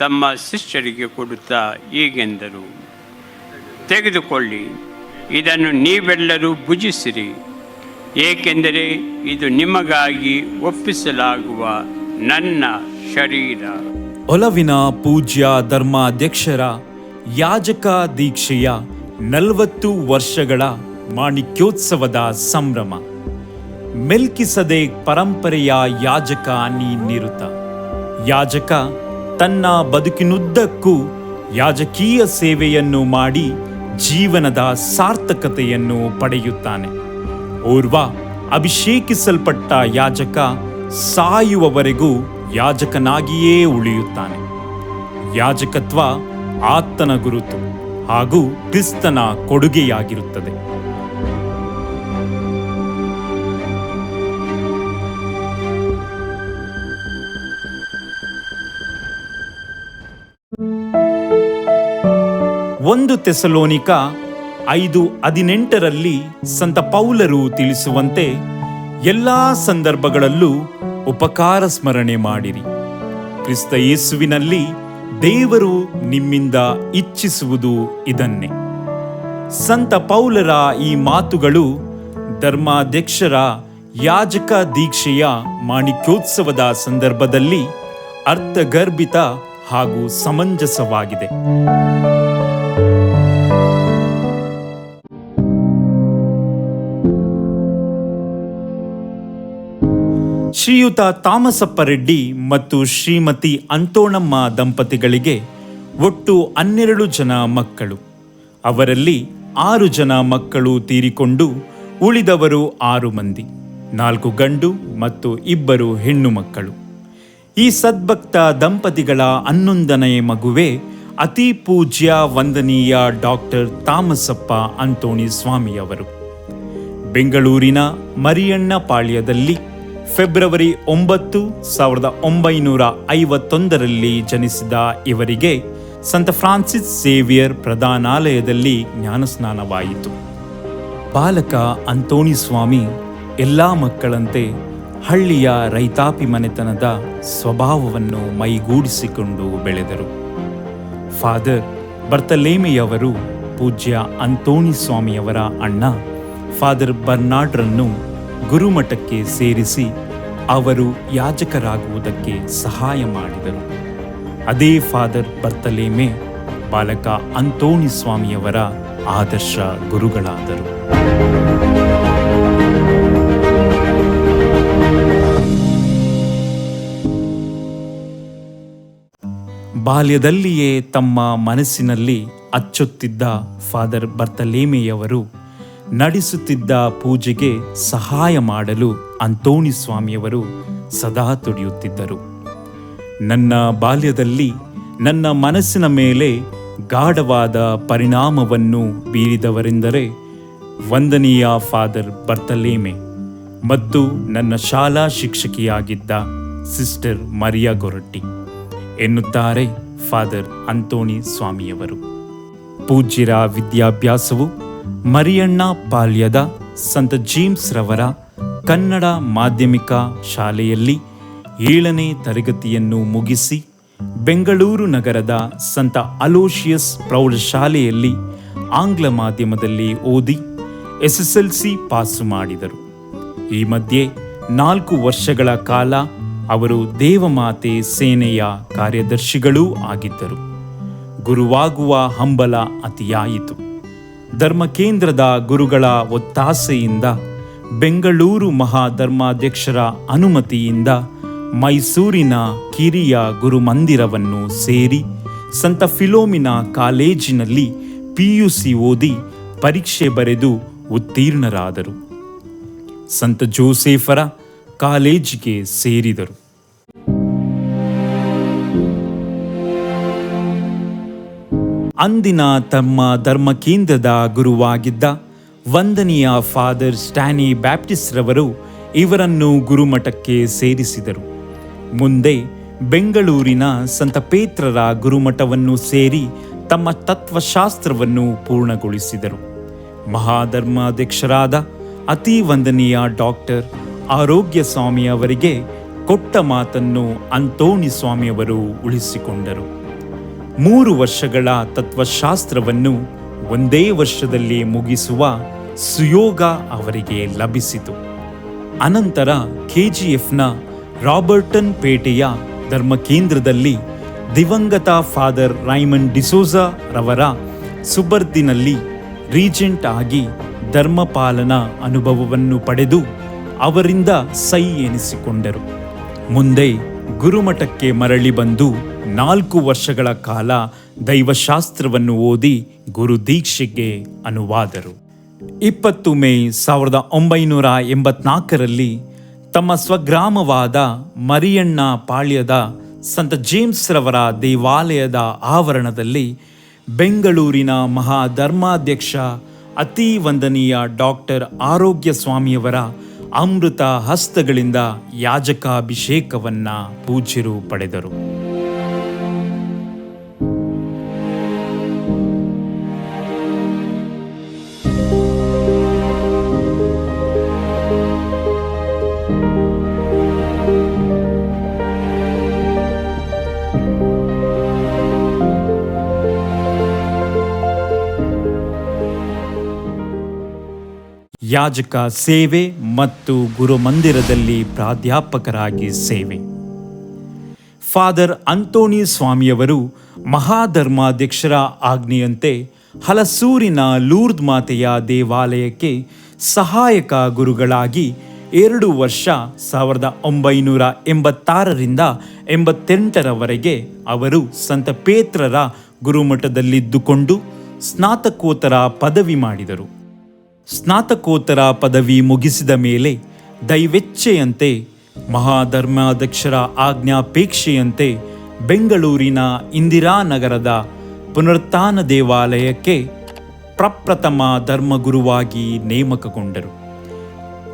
ತಮ್ಮ ಶಿಷ್ಯರಿಗೆ ಕೊಡುತ್ತಾ ಹೀಗೆಂದರು. ತೆಗೆದುಕೊಳ್ಳಿ, ಇದನ್ನು ನೀವೆಲ್ಲರೂ ಭುಜಿಸಿರಿ, ಏಕೆಂದರೆ ಇದು ನಿಮಗಾಗಿ ಒಪ್ಪಿಸಲಾಗುವ ನನ್ನ ಶರೀರ. ಒಲವಿನ ಪೂಜ್ಯ ಧರ್ಮಾಧ್ಯಕ್ಷರ, ಯಾಜಕ ದೀಕ್ಷೆಯ ನಲವತ್ತು ವರ್ಷಗಳ ಮಾಣಿಕ್ಯೋತ್ಸವದ ಸಂಭ್ರಮ. ಮೆಲ್ಕಿಸದೆ ಪರಂಪರೆಯ ಯಾಜಕ ನೀರುತ. ಯಾಜಕ ತನ್ನ ಬದುಕಿನುದ್ದಕ್ಕೂ ಯಾಜಕೀಯ ಸೇವೆಯನ್ನು ಮಾಡಿ ಜೀವನದ ಸಾರ್ಥಕತೆಯನ್ನು ಪಡೆಯುತ್ತಾನೆ. ಓರ್ವ ಅಭಿಷೇಕಿಸಲ್ಪಟ್ಟ ಯಾಜಕ ಸಾಯುವವರೆಗೂ ಯಾಜಕನಾಗಿಯೇ ಉಳಿಯುತ್ತಾನೆ. ಯಾಜಕತ್ವ ಆತನ ಗುರುತು ಹಾಗೂ ಕ್ರಿಸ್ತನ ಕೊಡುಗೆಯಾಗಿರುತ್ತದೆ. ಒಂದು ತೆಸಲೋನಿಕ ಐದು ಹದಿನೆಂಟರಲ್ಲಿ ಸಂತ ಪೌಲರು ತಿಳಿಸುವಂತೆ ಎಲ್ಲ ಸಂದರ್ಭಗಳಲ್ಲೂ ಉಪಕಾರ ಸ್ಮರಣೆ ಮಾಡಿರಿ. ಕ್ರಿಸ್ತ ಯೇಸುವಿನಲ್ಲಿ ದೇವರು ನಿಮ್ಮಿಂದ ಇಚ್ಛಿಸುವುದು ಇದನ್ನೇ. ಸಂತ ಪೌಲರ ಈ ಮಾತುಗಳು ಧರ್ಮಾಧ್ಯಕ್ಷರ ಯಾಜಕ ದೀಕ್ಷೆಯ ಮಾಣಿಕ್ಯೋತ್ಸವದ ಸಂದರ್ಭದಲ್ಲಿ ಅರ್ಥಗರ್ಭಿತ ಹಾಗೂ ಸಮಂಜಸವಾಗಿದೆ. ಶ್ರೀಯುತ ತಾಮಸಪ್ಪ ರೆಡ್ಡಿ ಮತ್ತು ಶ್ರೀಮತಿ ಅಂತೋಣಮ್ಮ ದಂಪತಿಗಳಿಗೆ ಒಟ್ಟು ಹನ್ನೆರಡು ಜನ ಮಕ್ಕಳು. ಅವರಲ್ಲಿ ಆರು ಜನ ಮಕ್ಕಳು ತೀರಿಕೊಂಡು ಉಳಿದವರು ಆರು ಮಂದಿ, ನಾಲ್ಕು ಗಂಡು ಮತ್ತು ಇಬ್ಬರು ಹೆಣ್ಣು ಮಕ್ಕಳು. ಈ ಸದ್ಭಕ್ತ ದಂಪತಿಗಳ ಹನ್ನೊಂದನೆಯ ಮಗುವೆ ಅತಿ ಪೂಜ್ಯ ವಂದನೀಯ ಡಾಕ್ಟರ್ ತಾಮಸಪ್ಪ ಅಂತೋಣಿ ಸ್ವಾಮಿಯವರು. ಬೆಂಗಳೂರಿನ ಮರಿಯಣ್ಣ ಪಾಳ್ಯದಲ್ಲಿ ಫೆಬ್ರವರಿ ಒಂಬತ್ತು ಸಾವಿರದ ಒಂಬೈನೂರ ಐವತ್ತೊಂದರಲ್ಲಿ ಜನಿಸಿದ ಇವರಿಗೆ ಸಂತ ಫ್ರಾನ್ಸಿಸ್ ಸೇವಿಯರ್ ಪ್ರಧಾನಾಲಯದಲ್ಲಿ ಜ್ಞಾನಸ್ನಾನವಾಯಿತು. ಬಾಲಕ ಅಂತೋಣಿ ಸ್ವಾಮಿ ಎಲ್ಲ ಮಕ್ಕಳಂತೆ ಹಳ್ಳಿಯ ರೈತಾಪಿ ಮನೆತನದ ಸ್ವಭಾವವನ್ನು ಮೈಗೂಡಿಸಿಕೊಂಡು ಬೆಳೆದರು. ಫಾದರ್ ಬರ್ತಲೇಮೆಯವರು ಪೂಜ್ಯ ಅಂತೋಣಿ ಸ್ವಾಮಿಯವರ ಅಣ್ಣ ಫಾದರ್ ಬರ್ನಾಡ್ರನ್ನು ಗುರುಮಠಕ್ಕೆ ಸೇರಿಸಿ ಅವರು ಯಾಜಕರಾಗುವುದಕ್ಕೆ ಸಹಾಯ ಮಾಡಿದರು. ಅದೇ ಫಾದರ್ ಬರ್ತಲೇಮೆ ಬಾಲಕ ಅಂತೋಣಿ ಸ್ವಾಮಿಯವರ ಆದರ್ಶ ಗುರುಗಳಾದರು. ಬಾಲ್ಯದಲ್ಲಿಯೇ ತಮ್ಮ ಮನಸ್ಸಿನಲ್ಲಿ ಅಚ್ಚುತ್ತಿದ್ದ ಫಾದರ್ ಬರ್ತಲೇಮೆಯವರು ನಡೆಸುತ್ತಿದ್ದ ಪೂಜೆಗೆ ಸಹಾಯ ಮಾಡಲು ಅಂತೋಣಿ ಸ್ವಾಮಿಯವರು ಸದಾ ತುಡಿಯುತ್ತಿದ್ದರು. ನನ್ನ ಬಾಲ್ಯದಲ್ಲಿ ನನ್ನ ಮನಸ್ಸಿನ ಮೇಲೆ ಗಾಢವಾದ ಪರಿಣಾಮವನ್ನು ಬೀರಿದವರೆಂದರೆ ವಂದನೀಯ ಫಾದರ್ ಬರ್ತಲೇಮೆ ಮತ್ತು ನನ್ನ ಶಾಲಾ ಶಿಕ್ಷಕಿಯಾಗಿದ್ದ ಸಿಸ್ಟರ್ ಮರಿಯಾ ಗೊರಟ್ಟಿ ಎನ್ನುತ್ತಾರೆ ಫಾದರ್ ಅಂತೋಣಿ ಸ್ವಾಮಿಯವರು. ಪೂಜ್ಯರ ವಿದ್ಯಾಭ್ಯಾಸವು ಮರಿಯಣ್ಣ ಬಾಲ್ಯದ ಸಂತ ಜೇಮ್ಸ್ ರವರ ಕನ್ನಡ ಮಾಧ್ಯಮಿಕ ಶಾಲೆಯಲ್ಲಿ ಏಳನೇ ತರಗತಿಯನ್ನು ಮುಗಿಸಿ ಬೆಂಗಳೂರು ನಗರದ ಸಂತ ಅಲೋಶಿಯಸ್ ಪ್ರೌಢಶಾಲೆಯಲ್ಲಿ ಆಂಗ್ಲ ಮಾಧ್ಯಮದಲ್ಲಿ ಓದಿ ಎಸ್ಎಸ್ಎಲ್ಸಿ ಪಾಸು ಮಾಡಿದರು. ಈ ಮಧ್ಯೆ ನಾಲ್ಕು ವರ್ಷಗಳ ಕಾಲ ಅವರು ದೇವಮಾತೆ ಸೇನೆಯ ಕಾರ್ಯದರ್ಶಿಗಳೂ ಆಗಿದ್ದರು. ಗುರುವಾಗುವ ಹಂಬಲ ಅತಿಯಾಯಿತು. ಧರ್ಮಕೇಂದ್ರದ ಗುರುಗಳ ಒತ್ತಾಸೆಯಿಂದ ಬೆಂಗಳೂರು ಮಹಾಧರ್ಮಾಧ್ಯಕ್ಷರ ಅನುಮತಿಯಿಂದ ಮೈಸೂರಿನ ಕಿರಿಯ ಗುರುಮಂದಿರವನ್ನು ಸೇರಿ ಸಂತ ಫಿಲೋಮಿನಾ ಕಾಲೇಜಿನಲ್ಲಿ ಪಿಯುಸಿ ಓದಿ ಪರೀಕ್ಷೆ ಬರೆದು ಉತ್ತೀರ್ಣರಾದರು. ಸಂತ ಜೋಸೇಫರ ಕಾಲೇಜಿಗೆ ಸೇರಿದರು. ಅಂದಿನ ತಮ್ಮ ಧರ್ಮ ಕೇಂದ್ರದ ಗುರುವಾಗಿದ್ದ ವಂದನೀಯ ಫಾದರ್ ಸ್ಟ್ಯಾನಿ ಬ್ಯಾಪ್ಟಿಸ್ಟ್ ರವರು ಇವರನ್ನು ಗುರುಮಠಕ್ಕೆ ಸೇರಿಸಿದರು. ಮುಂದೆ ಬೆಂಗಳೂರಿನ ಸಂತ ಪೇತ್ರರ ಗುರುಮಠವನ್ನು ಸೇರಿ ತಮ್ಮ ತತ್ವಶಾಸ್ತ್ರವನ್ನು ಪೂರ್ಣಗೊಳಿಸಿದರು. ಮಹಾಧರ್ಮಾಧ್ಯಕ್ಷರಾದ ಅತಿ ವಂದನೀಯ ಡಾಕ್ಟರ್ ಆರೋಗ್ಯ ಸ್ವಾಮಿ ಅವರಿಗೆ ಕೊಟ್ಟ ಮಾತನ್ನು ಅಂತೋಣಿ ಸ್ವಾಮಿಯವರು ಉಳಿಸಿಕೊಂಡರು. ಮೂರು ವರ್ಷಗಳ ತತ್ವಶಾಸ್ತ್ರವನ್ನು ಒಂದೇ ವರ್ಷದಲ್ಲಿ ಮುಗಿಸುವ ಸುಯೋಗ ಅವರಿಗೆ ಲಭಿಸಿತು. ಅನಂತರ ಕೆಜಿಎಫ್ನ ರಾಬರ್ಟನ್ ಪೇಟೆಯ ಧರ್ಮಕೇಂದ್ರದಲ್ಲಿ ದಿವಂಗತ ಫಾದರ್ ರೈಮನ್ ಡಿಸೋಜಾ ರವರ ಸುಬರ್ದಿನಲ್ಲಿ ರೀಜೆಂಟ್ ಆಗಿ ಧರ್ಮಪಾಲನ ಅನುಭವವನ್ನು ಪಡೆದು ಅವರಿಂದ ಸೈ ಎನಿಸಿಕೊಂಡರು. ಮುಂದೆ ಗುರುಮಠಕ್ಕೆ ಮರಳಿ ಬಂದು ನಾಲ್ಕು ವರ್ಷಗಳ ಕಾಲ ದೈವಶಾಸ್ತ್ರವನ್ನು ಓದಿ ಗುರುದೀಕ್ಷೆಗೆ ಅನುವಾದರು. ಇಪ್ಪತ್ತು ಮೇ ಸಾವಿರದ ಒಂಬೈನೂರ ಎಂಬತ್ನಾಲ್ಕರಲ್ಲಿ ತಮ್ಮ ಸ್ವಗ್ರಾಮವಾದ ಮರಿಯಣ್ಣ ಪಾಳ್ಯದ ಸಂತ ಜೇಮ್ಸ್ ರವರ ದೇವಾಲಯದ ಆವರಣದಲ್ಲಿ ಬೆಂಗಳೂರಿನ ಮಹಾಧರ್ಮಾಧ್ಯಕ್ಷ ಅತಿ ವಂದನೀಯ ಡಾಕ್ಟರ್ ಆರೋಗ್ಯ ಸ್ವಾಮಿಯವರ ಅಮೃತ ಹಸ್ತಗಳಿಂದ ಯಾಜಕಾಭಿಷೇಕವನ್ನು ಪೂಜ್ಯರು ಪಡೆದರು. ಯಾಜಕ ಸೇವೆ ಮತ್ತು ಗುರುಮಂದಿರದಲ್ಲಿ ಪ್ರಾಧ್ಯಾಪಕರಾಗಿ ಸೇವೆ. ಫಾದರ್ ಅಂತೋಣಿ ಸ್ವಾಮಿಯವರು ಮಹಾಧರ್ಮಾಧ್ಯಕ್ಷರ ಆಜ್ಞೆಯಂತೆ ಹಲಸೂರಿನ ಲೂರ್ದ್ ಮಾತೆಯ ದೇವಾಲಯಕ್ಕೆ ಸಹಾಯಕ ಗುರುಗಳಾಗಿ ಎರಡು ವರ್ಷ ಸಾವಿರದ ಒಂಬೈನೂರ ಎಂಬತ್ತಾರರಿಂದ ಎಂಬತ್ತೆಂಟರವರೆಗೆ ಅವರು ಸಂತ ಪೇತ್ರರ ಗುರುಮಠದಲ್ಲಿದ್ದುಕೊಂಡು ಸ್ನಾತಕೋತ್ತರ ಪದವಿ ಮಾಡಿದರು. ಸ್ನಾತಕೋತ್ತರ ಪದವಿ ಮುಗಿಸಿದ ಮೇಲೆ ದೈವೆಚ್ಛೆಯಂತೆ ಮಹಾಧರ್ಮಾಧ್ಯಕ್ಷರ ಆಜ್ಞಾಪೇಕ್ಷೆಯಂತೆ ಬೆಂಗಳೂರಿನ ಇಂದಿರಾನಗರದ ಪುನರುತ್ಥಾನ ದೇವಾಲಯಕ್ಕೆ ಪ್ರಪ್ರಥಮ ಧರ್ಮಗುರುವಾಗಿ ನೇಮಕಗೊಂಡರು.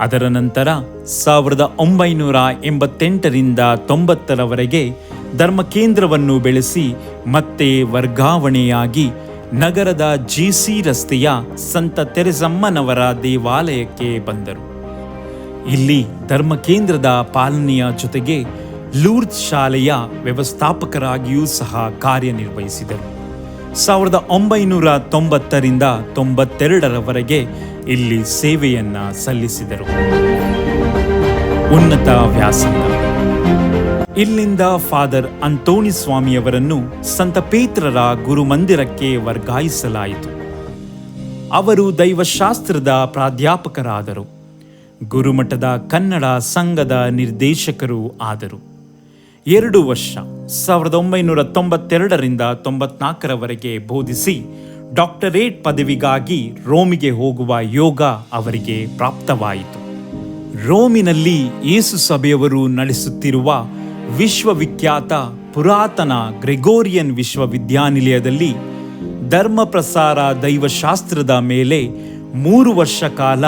ಅದರ ನಂತರ ಸಾವಿರದ ಒಂಬೈನೂರ ಎಂಬತ್ತೆಂಟರಿಂದ ತೊಂಬತ್ತರವರೆಗೆ ಧರ್ಮಕೇಂದ್ರವನ್ನು ಬೆಳೆಸಿ ಮತ್ತೆ ವರ್ಗಾವಣೆಯಾಗಿ ನಗರದ ಜಿಸಿ ರಸ್ತೆಯ ಸಂತ ತೆರೆಸಮ್ಮನವರ ದೇವಾಲಯಕ್ಕೆ ಬಂದರು. ಇಲ್ಲಿ ಧರ್ಮಕೇಂದ್ರದ ಪಾಲನೆಯ ಜೊತೆಗೆ ಲೂರ್ದ್ ಶಾಲೆಯ ವ್ಯವಸ್ಥಾಪಕರಾಗಿಯೂ ಸಹ ಕಾರ್ಯನಿರ್ವಹಿಸಿದರು. ಸಾವಿರದ ಒಂಬೈನೂರ ತೊಂಬತ್ತರಿಂದ ತೊಂಬತ್ತೆರಡರವರೆಗೆ ಇಲ್ಲಿ ಸೇವೆಯನ್ನ ಸಲ್ಲಿಸಿದರು. ಉನ್ನತ ವ್ಯಾಸಂಗ. ಇಲ್ಲಿಂದ ಫಾದರ್ ಅಂತೋಣಿ ಸ್ವಾಮಿಯವರನ್ನು ಸಂತ ಪೇತ್ರರ ಗುರುಮಂದಿರಕ್ಕೆ ವರ್ಗಾಯಿಸಲಾಯಿತು. ಅವರು ದೈವಶಾಸ್ತ್ರದ ಪ್ರಾಧ್ಯಾಪಕರಾದರು. ಗುರುಮಠದ ಕನ್ನಡ ಸಂಘದ ನಿರ್ದೇಶಕರು ಆದರು. ಎರಡು ವರ್ಷ, ಸಾವಿರದ ಒಂಬೈನೂರ ತೊಂಬತ್ತೆರಡರಿಂದ ತೊಂಬತ್ನಾಲ್ಕರವರೆಗೆ ಬೋಧಿಸಿ ಡಾಕ್ಟರೇಟ್ ಪದವಿಗಾಗಿ ರೋಮಿಗೆ ಹೋಗುವ ಯೋಗ ಅವರಿಗೆ ಪ್ರಾಪ್ತವಾಯಿತು. ರೋಮಿನಲ್ಲಿ ಯೇಸು ಸಭೆಯವರು ನಡೆಸುತ್ತಿರುವ ವಿಶ್ವವಿಖ್ಯಾತ ಪುರಾತನ ಗ್ರೆಗೋರಿಯನ್ ವಿಶ್ವವಿದ್ಯಾನಿಲಯದಲ್ಲಿ ಧರ್ಮ ಪ್ರಸಾರ ದೈವಶಾಸ್ತ್ರದ ಮೇಲೆ ಮೂರು ವರ್ಷ ಕಾಲ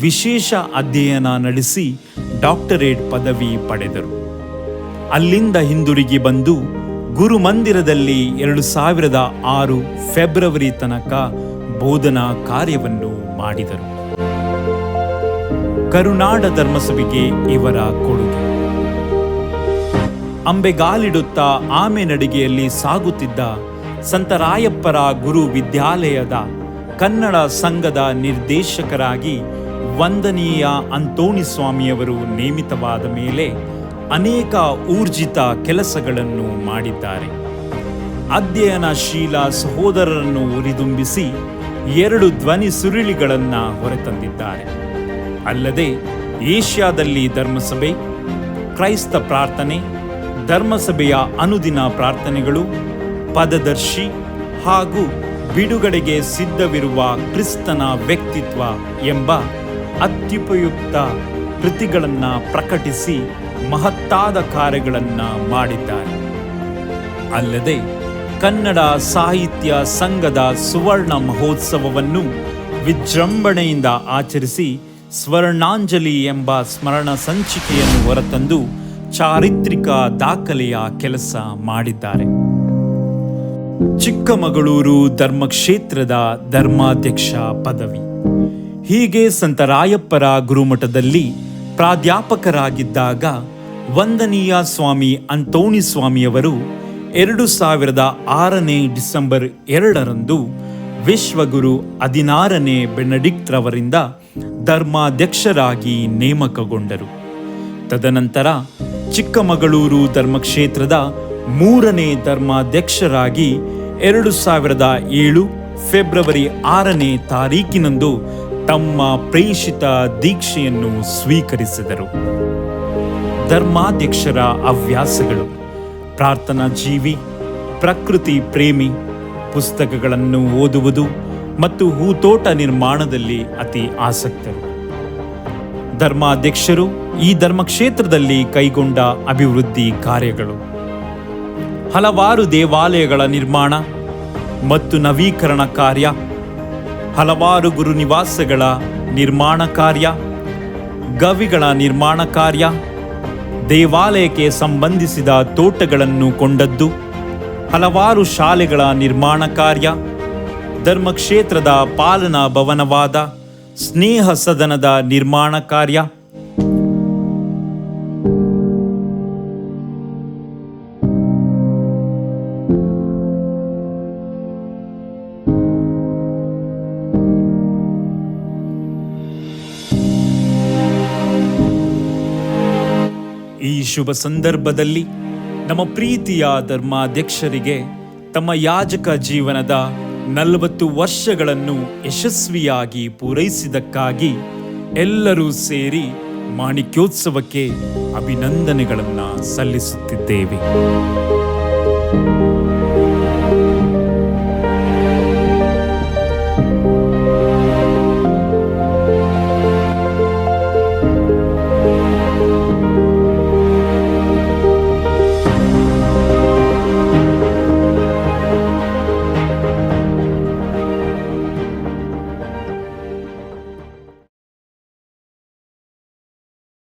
ವಿಶೇಷ ಅಧ್ಯಯನ ನಡೆಸಿ ಡಾಕ್ಟರೇಟ್ ಪದವಿ ಪಡೆದರು. ಅಲ್ಲಿಂದ ಹಿಂದಿರುಗಿ ಬಂದು ಗುರುಮಂದಿರದಲ್ಲಿ ಎರಡು ಸಾವಿರದ ಆರು ಫೆಬ್ರವರಿ ತನಕ ಬೋಧನಾ ಕಾರ್ಯವನ್ನು ಮಾಡಿದರು. ಕರುನಾಡ ಧರ್ಮಸಭೆಗೆ ಇವರ ಕೊಡುಗೆ. ಅಂಬೆಗಾಲಿಡುತ್ತಾ ಆಮೆ ನಡಿಗೆಯಲ್ಲಿ ಸಾಗುತ್ತಿದ್ದ ಸಂತರಾಯಪ್ಪರ ಗುರು ವಿದ್ಯಾಲಯದ ಕನ್ನಡ ಸಂಘದ ನಿರ್ದೇಶಕರಾಗಿ ವಂದನೀಯ ಅಂತೋಣಿ ಸ್ವಾಮಿಯವರು ನೇಮಿತವಾದ ಮೇಲೆ ಅನೇಕ ಊರ್ಜಿತ ಕೆಲಸಗಳನ್ನು ಮಾಡಿದ್ದಾರೆ. ಅಧ್ಯಯನಶೀಲ ಸಹೋದರರನ್ನು ಉರಿದುಂಬಿಸಿ ಎರಡು ಧ್ವನಿ ಸುರುಳಿಗಳನ್ನು ಹೊರತಂದಿದ್ದಾರೆ. ಅಲ್ಲದೆ ಏಷ್ಯಾದಲ್ಲಿ ಧರ್ಮಸಭೆ, ಕ್ರೈಸ್ತ ಪ್ರಾರ್ಥನೆ ಧರ್ಮಸಭೆಯ ಅನುದಿನ ಪ್ರಾರ್ಥನೆಗಳು, ಪದದರ್ಶಿ ಹಾಗೂ ಬಿಡುಗಡೆಗೆ ಸಿದ್ಧವಿರುವ ಕ್ರಿಸ್ತನ ವ್ಯಕ್ತಿತ್ವ ಎಂಬ ಅತ್ಯುಪಯುಕ್ತ ಕೃತಿಗಳನ್ನು ಪ್ರಕಟಿಸಿ ಮಹತ್ತಾದ ಕಾರ್ಯಗಳನ್ನು ಮಾಡಿದ್ದಾರೆ. ಅಲ್ಲದೆ ಕನ್ನಡ ಸಾಹಿತ್ಯ ಸಂಘದ ಸುವರ್ಣ ಮಹೋತ್ಸವವನ್ನು ವಿಜೃಂಭಣೆಯಿಂದ ಆಚರಿಸಿ ಸ್ವರ್ಣಾಂಜಲಿ ಎಂಬ ಸ್ಮರಣ ಸಂಚಿಕೆಯನ್ನು ಹೊರತಂದು ಚಾರಿತ್ರಿಕ ದಾಖಲೆಯ ಕೆಲಸ ಮಾಡಿದ್ದಾರೆ. ಚಿಕ್ಕಮಗಳೂರು ಧರ್ಮಕ್ಷೇತ್ರದ ಧರ್ಮಾಧ್ಯಕ್ಷ ಪದವಿ. ಹೀಗೆ ಸಂತರಾಯಪ್ಪರ ಗುರುಮಠದಲ್ಲಿ ಪ್ರಾಧ್ಯಾಪಕರಾಗಿದ್ದಾಗ ವಂದನೀಯ ಸ್ವಾಮಿ ಅಂತೋಣಿ ಸ್ವಾಮಿಯವರು ಎರಡು ಸಾವಿರದ ಆರನೇ ಡಿಸೆಂಬರ್ ಎರಡರಂದು ವಿಶ್ವಗುರು ಹದಿನಾರನೇ ಬೆನಡಿಕ್ಟ್ ರವರಿಂದ ಧರ್ಮಾಧ್ಯಕ್ಷರಾಗಿ ನೇಮಕಗೊಂಡರು. ತದನಂತರ ಚಿಕ್ಕಮಗಳೂರು ಧರ್ಮಕ್ಷೇತ್ರದ ಮೂರನೇ ಧರ್ಮಾಧ್ಯಕ್ಷರಾಗಿ ಎರಡು ಸಾವಿರದ ಏಳು ಫೆಬ್ರವರಿ ಆರನೇ ತಾರೀಕಿನಂದು ತಮ್ಮ ಪ್ರೇಷಿತ ದೀಕ್ಷೆಯನ್ನು ಸ್ವೀಕರಿಸಿದರು. ಧರ್ಮಾಧ್ಯಕ್ಷರ ಹವ್ಯಾಸಗಳು, ಪ್ರಾರ್ಥನಾ ಜೀವಿ, ಪ್ರಕೃತಿ ಪ್ರೇಮಿ, ಪುಸ್ತಕಗಳನ್ನು ಓದುವುದು ಮತ್ತು ಹೂತೋಟ ನಿರ್ಮಾಣದಲ್ಲಿ ಅತಿ ಆಸಕ್ತರು. ಧರ್ಮಾಧ್ಯಕ್ಷರು ಈ ಧರ್ಮಕ್ಷೇತ್ರದಲ್ಲಿ ಕೈಗೊಂಡ ಅಭಿವೃದ್ಧಿ ಕಾರ್ಯಗಳು. ಹಲವಾರು ದೇವಾಲಯಗಳ ನಿರ್ಮಾಣ ಮತ್ತು ನವೀಕರಣ ಕಾರ್ಯ, ಹಲವಾರು ಗುರುನಿವಾಸಗಳ ನಿರ್ಮಾಣ ಕಾರ್ಯ, ಗವಿಗಳ ನಿರ್ಮಾಣ ಕಾರ್ಯ, ದೇವಾಲಯಕ್ಕೆ ಸಂಬಂಧಿಸಿದ ತೋಟಗಳನ್ನು ಕೊಂಡದ್ದು, ಹಲವಾರು ಶಾಲೆಗಳ ನಿರ್ಮಾಣ ಕಾರ್ಯ, ಧರ್ಮಕ್ಷೇತ್ರದ ಪಾಲನಾ ಭವನವಾದ ಸ್ನೇಹ ಸದನದ ನಿರ್ಮಾಣ ಕಾರ್ಯ ಶುಭ ಸಂದರ್ಭದಲ್ಲಿ ನಮ್ಮ ಪ್ರೀತಿಯ ಧರ್ಮಾಧ್ಯಕ್ಷರಿಗೆ ತಮ್ಮ ಯಾಜಕ ಜೀವನದ ನಲವತ್ತು ವರ್ಷಗಳನ್ನು ಯಶಸ್ವಿಯಾಗಿ ಪೂರೈಸಿದಕ್ಕಾಗಿ ಎಲ್ಲರೂ ಸೇರಿ ಮಾಣಿಕ್ಯೋತ್ಸವಕ್ಕೆ ಅಭಿನಂದನೆಗಳನ್ನು ಸಲ್ಲಿಸುತ್ತಿದ್ದೇವೆ.